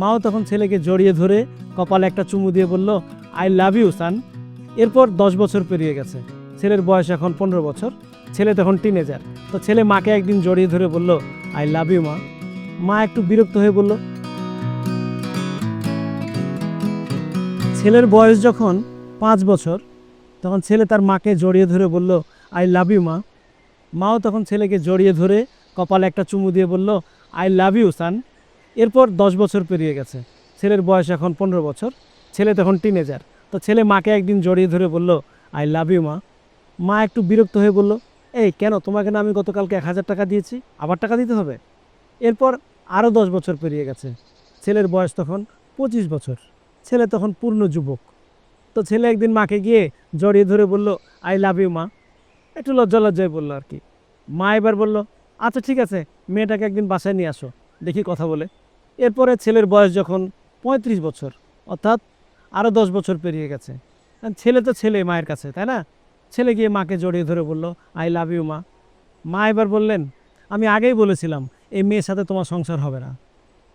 মাও তখন ছেলেকে জড়িয়ে ধরে কপালে একটা চুমু দিয়ে বলল, আই লাভ ইউ, সান। এরপর দশ বছর পেরিয়ে গেছে। ছেলের বয়স এখন পনেরো বছর। ছেলে তখন টিনেজার তো ছেলে মাকে একদিন জড়িয়ে ধরে বলল, আই লাভ ইউ, মা। মা একটু বিরক্ত হয়ে বলল, ছেলের বয়স যখন পাঁচ বছর, তখন ছেলে তার মাকে জড়িয়ে ধরে বলল, আই লাভ ইউ, মা। মাও তখন ছেলেকে জড়িয়ে ধরে কপালে একটা চুমু দিয়ে বলল, আই লাভ ইউ, সান। এরপর দশ বছর পেরিয়ে গেছে। ছেলের বয়স এখন পনেরো বছর। ছেলে তখন টিনেজার তো ছেলে মাকে একদিন জড়িয়ে ধরে বলল আই লাভ ইউ মা। মা একটু বিরক্ত হয়ে বলল, এই, কেন? তোমাকে না আমি গতকালকে এক হাজার টাকা দিয়েছি? আবার টাকা দিতে হবে? এরপর আরও দশ বছর পেরিয়ে গেছে। ছেলের বয়স তখন পঁচিশ বছর। ছেলে তখন পূর্ণ যুবক। তো ছেলে একদিন মাকে গিয়ে জড়িয়ে ধরে বলল আই লাভ ইউ মা। একটু লজ্জা লজ্জায় বলল আর কি। মা এবার বলল আচ্ছা ঠিক আছে, মেয়েটাকে একদিন বাসায় নিয়ে আসো। দেখি কথা বলে। এরপরে ছেলের বয়স যখন পঁয়ত্রিশ বছর, অর্থাৎ আরও দশ বছর পেরিয়ে গেছে। ছেলে তো ছেলে মায়ের কাছে, তাই না? ছেলে গিয়ে মাকে জড়িয়ে ধরে বলল, আই লাভ ইউ, মা। মা এবার বললেন, আমি আগেই বলেছিলাম, এই মেয়ের সাথে তোমার সংসার হবে না।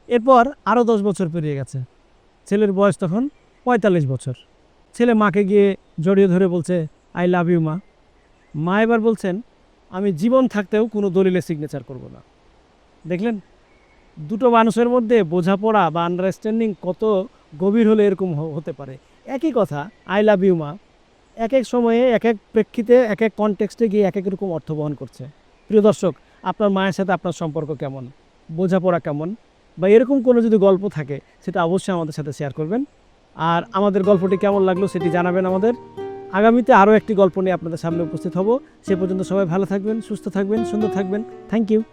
এরপর আরও দশ বছর পেরিয়ে গেছে। ছেলের বয়স তখন পঁয়তাল্লিশ বছর। ছেলে মাকে গিয়ে জড়িয়ে ধরে বলছে, আই লাভ ইউ, মা। মা এবার বলছেন, আমি জীবন থাকতেও কোনো দলিলে সিগনেচার করব না। দেখলেন? দুটো মানুষের মধ্যে বোঝাপড়া বা আন্ডারস্ট্যান্ডিং কত গভীর হলে এরকম হতে পারে। একই কথা আই লাভ ইউ মা। এক এক সময়ে এক এক প্রেক্ষিতে এক এক কনটেক্সটে গিয়ে এক এক রকম অর্থ বহন করছে। প্রিয় দর্শক, আপনার মায়ের সাথে আপনার সম্পর্ক কেমন? বোঝাপড়া কেমন? বা এরকম কোনো যদি গল্প থাকে, সেটা অবশ্যই আমাদের সাথে শেয়ার করবেন। আর আমাদের গল্পটি কেমন লাগল সেটি জানাবেন আমাদের। আগামীতে আরও একটি গল্প নিয়ে আপনাদের সামনে উপস্থিত হব। সে পর্যন্ত সবাই ভালো থাকবেন, সুস্থ থাকবেন, সুন্দর থাকবেন। Thank you